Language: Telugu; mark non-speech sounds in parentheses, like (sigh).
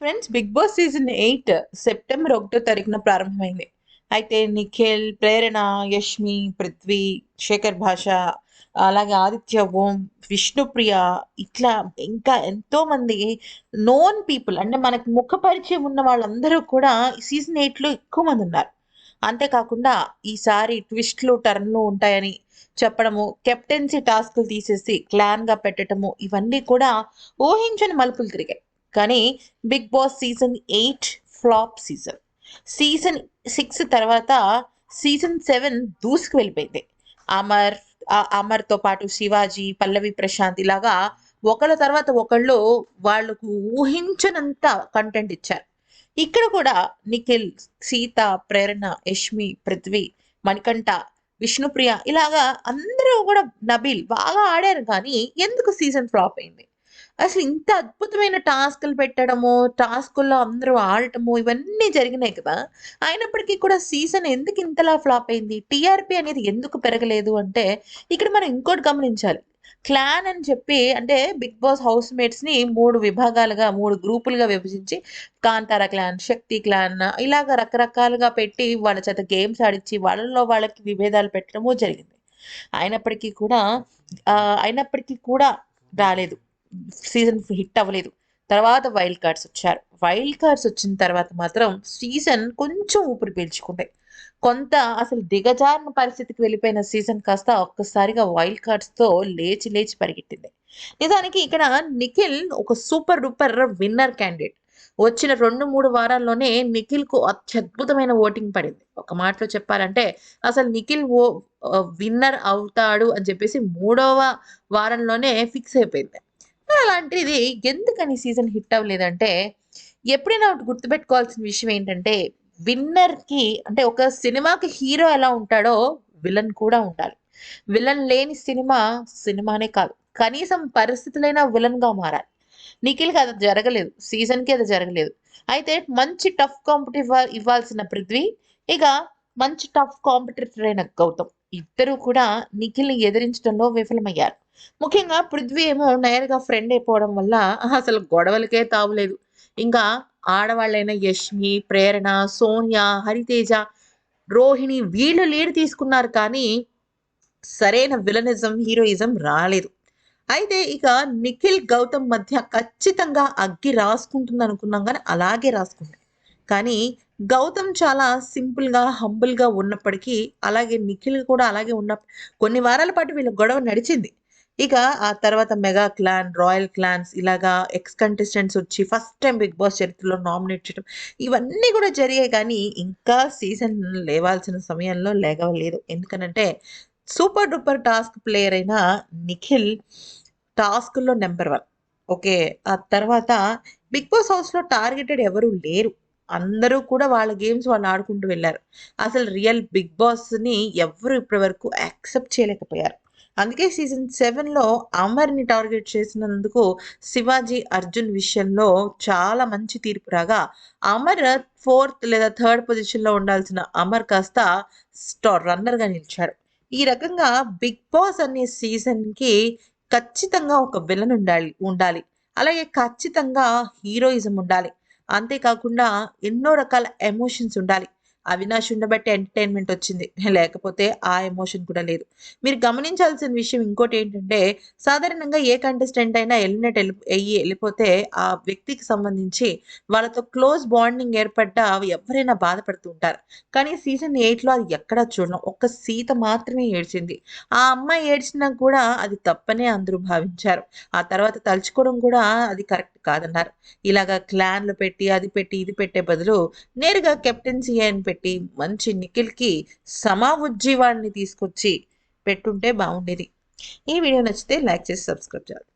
Friends Bigg Boss season eight September ఒకటో తారీఖున ప్రారంభమైంది. అయితే నిఖిల్ ప్రేరణ యష్మి పృథ్వీ శేఖర్ భాష అలాగే ఆదిత్య ఓం విష్ణుప్రియ ఇట్లా ఇంకా ఎంతో మంది నోన్ పీపుల్ అంటే మనకు ముఖ పరిచయం ఉన్న వాళ్ళందరూ కూడా సీజన్ ఎయిట్లో ఎక్కువ మంది ఉన్నారు. అంతేకాకుండా ఈసారి ట్విస్ట్లు టర్న్లు ఉంటాయని చెప్పడము కెప్టెన్సీ టాస్క్లు తీసేసి క్లాన్గా పెట్టడము ఇవన్నీ కూడా ఊహించని మలుపులు తిరిగాయి. కానీ Bigg Boss season eight flop season. Season six తర్వాత సీజన్ సెవెన్ దూసుకు వెళ్ళిపోయింది. అమర్ అమర్తో పాటు శివాజీ పల్లవి ప్రశాంత్ ఇలాగా ఒకళ్ళ తర్వాత ఒకళ్ళు వాళ్ళకు ఊహించనంత కంటెంట్ ఇచ్చారు. ఇక్కడ కూడా నిఖిల్ సీత ప్రేరణ యష్మి పృథ్వీ మణికంఠ విష్ణుప్రియ ఇలాగా అందరూ కూడా నబీల్ బాగా ఆడారు కానీ ఎందుకు సీజన్ ఫ్లాప్ అయింది? అసలు ఇంత అద్భుతమైన టాస్క్లు పెట్టడము టాస్కుల్లో అందరూ ఆడటము ఇవన్నీ జరిగినాయి కదా. అయినప్పటికీ కూడా సీజన్ ఎందుకు ఇంతలా ఫ్లాప్ అయింది? టీఆర్పీ అనేది ఎందుకు పెరగలేదు అంటే ఇక్కడ మనం ఇంకోటి గమనించాలి. క్లాన్ అని చెప్పి అంటే బిగ్ బాస్ హౌస్ మేట్స్ని మూడు విభాగాలుగా మూడు గ్రూపులుగా విభజించి కాంతార క్లాన్ శక్తి క్లాన్ ఇలాగ రకరకాలుగా పెట్టి వాళ్ళ చేత గేమ్స్ ఆడించి వాళ్ళలో వాళ్ళకి విభేదాలు పెట్టడము జరిగింది. అయినప్పటికీ కూడా అయినప్పటికీ కూడా రాలేదు. సీజన్ హిట్ అవ్వలేదు. తర్వాత వైల్డ్ కార్డ్స్ వచ్చారు. వైల్డ్ కార్డ్స్ వచ్చిన తర్వాత మాత్రం సీజన్ కొంచెం ఊపిరి పీల్చుకుంది. కొంత అసలు దిగజారిన పరిస్థితికి వెళ్ళిపోయిన సీజన్ కాస్త ఒక్కసారిగా వైల్డ్ కార్డ్స్తో లేచి లేచి పరిగెట్టింది నిజానికి ఇక్కడ నిఖిల్ ఒక సూపర్ డూపర్ విన్నర్ క్యాండిడేట్. వచ్చిన రెండు మూడు వారాల్లోనే నిఖిల్కు అత్యద్భుతమైన ఓటింగ్ పడింది. ఒక మాటలో చెప్పాలంటే అసలు నిఖిల్ ఓ విన్నర్ అవుతాడు అని చెప్పేసి మూడవ వారంలోనే ఫిక్స్ అయిపోయింది. అలాంటిది ఎందుకని సీజన్ హిట్ అవ్వలేదంటే ఎప్పుడైనా ఒకటి గుర్తుపెట్టుకోవాల్సిన విషయం ఏంటంటే విన్నర్కి అంటే ఒక సినిమాకి హీరో ఎలా ఉంటాడో విలన్ కూడా ఉండాలి. విలన్ లేని సినిమా సినిమానే కాదు. కనీసం పరిస్థితులైనా విలన్గా మారాలి. నిఖిల్కి అది జరగలేదు. సీజన్కి అది జరగలేదు. అయితే మంచి టఫ్ కాంపిటివ్ ఇవ్వాల్సిన పృథ్వీ ఇక మంచి టఫ్ కాంపిటేటర్ అయిన గౌతమ్. ఇద్దరూ కూడా నిఖిల్ని ఎదిరించడంలో విఫలమయ్యారు. ముఖ్యంగా పృథ్వీ ఏమో నేరుగా ఫ్రెండ్ అయిపోవడం వల్ల అసలు గొడవలకే తావులేదు ఇంకా ఆడవాళ్ళైన యష్మి ప్రేరణ సోనియా హరితేజ రోహిణి వీళ్ళు లీడ్ తీసుకున్నారు కానీ సరైన విలనిజం హీరోయిజం రాలేదు. అయితే ఇక నిఖిల్ గౌతమ్ మధ్య ఖచ్చితంగా అగ్గి రాసుకుంటుంది అనుకున్నాం కానీ అలాగే రాసుకుంది. కానీ గౌతమ్ చాలా సింపుల్గా హంబుల్గా ఉన్నప్పటికీ అలాగే నిఖిల్ కూడా అలాగే ఉన్న కొన్ని వారాల పాటు వీళ్ళ గొడవ నడిచింది. ఇక ఆ తర్వాత మెగా క్లాన్ రాయల్ క్లాన్స్ ఇలాగా ఎక్స్ కంటెస్టెంట్స్ వచ్చి ఫస్ట్ టైం బిగ్ బాస్ చరిత్రలో నామినేట్ చేయడం ఇవన్నీ కూడా జరిగాయి. కానీ ఇంకా సీజన్ లేవాల్సిన సమయంలో లేగవలేదు ఎందుకనంటే సూపర్ డూపర్ టాస్క్ ప్లేయర్ అయిన నిఖిల్ టాస్క్లో నెంబర్ వన్. ఓకే ఆ తర్వాత బిగ్ బాస్ హౌస్లో టార్గెటెడ్ ఎవరు లేరు. అందరూ కూడా వాళ్ళ గేమ్స్ వాళ్ళు ఆడుకుంటూ వెళ్ళారు. అసలు రియల్ బిగ్ బాస్ని ఎవరు ఇప్పటి వరకు యాక్సెప్ట్ చేయలేకపోయారు. అందుకే సీజన్ సెవెన్లో అమర్ని టార్గెట్ చేసినందుకు శివాజీ అర్జున్ విషయంలో చాలా మంచి తీర్పు రాగా అమర్ ఫోర్త్ లేదా థర్డ్ పొజిషన్లో ఉండాల్సిన అమర్ కాస్త స్టార్ రన్నర్గా నిలిచాడు ఈ రకంగా బిగ్ బాస్ అనే సీజన్కి ఖచ్చితంగా ఒక విలన్ ఉండాలి ఉండాలి. అలాగే ఖచ్చితంగా హీరోయిజం ఉండాలి. అంతేకాకుండా ఎన్నో రకాల ఎమోషన్స్ ఉండాలి. అవినాష్ ఉండబట్టి ఎంటర్టైన్మెంట్ వచ్చింది. (laughs) లేకపోతే ఆ ఎమోషన్ కూడా లేదు. మీరు గమనించాల్సిన విషయం ఇంకోటి ఏంటంటే సాధారణంగా ఏ కంటెస్టెంట్ అయినా ఎలిమినేట్ వెళ్ళి అయ్యి వెళ్ళిపోతే ఆ వ్యక్తికి సంబంధించి వాళ్ళతో క్లోజ్ బాండింగ్ ఏర్పడ్డ ఎవరైనా బాధపడుతూ ఉంటారు. కానీ సీజన్ ఎయిట్లో అది ఎక్కడా చూడడం ఒక్క సీత మాత్రమే ఏడ్చింది. ఆ అమ్మాయి ఏడ్చినా కూడా అది తప్పనే అందరూ భావించారు. ఆ తర్వాత తలుచుకోవడం కూడా అది కరెక్ట్ కాదన్నారు. ఇలాగా క్లాన్లు పెట్టి అది పెట్టి ఇది పెట్టే బదులు నేరుగా కెప్టెన్సీ అని పెట్టి మంచి నిఖిల్కి సమా ఉజ్జీవాన్ని తీసుకొచ్చి పెట్టుంటే బాగుండేది ఈ వీడియో నచ్చితే లైక్ చేసి సబ్స్క్రైబ్ చేయాలి.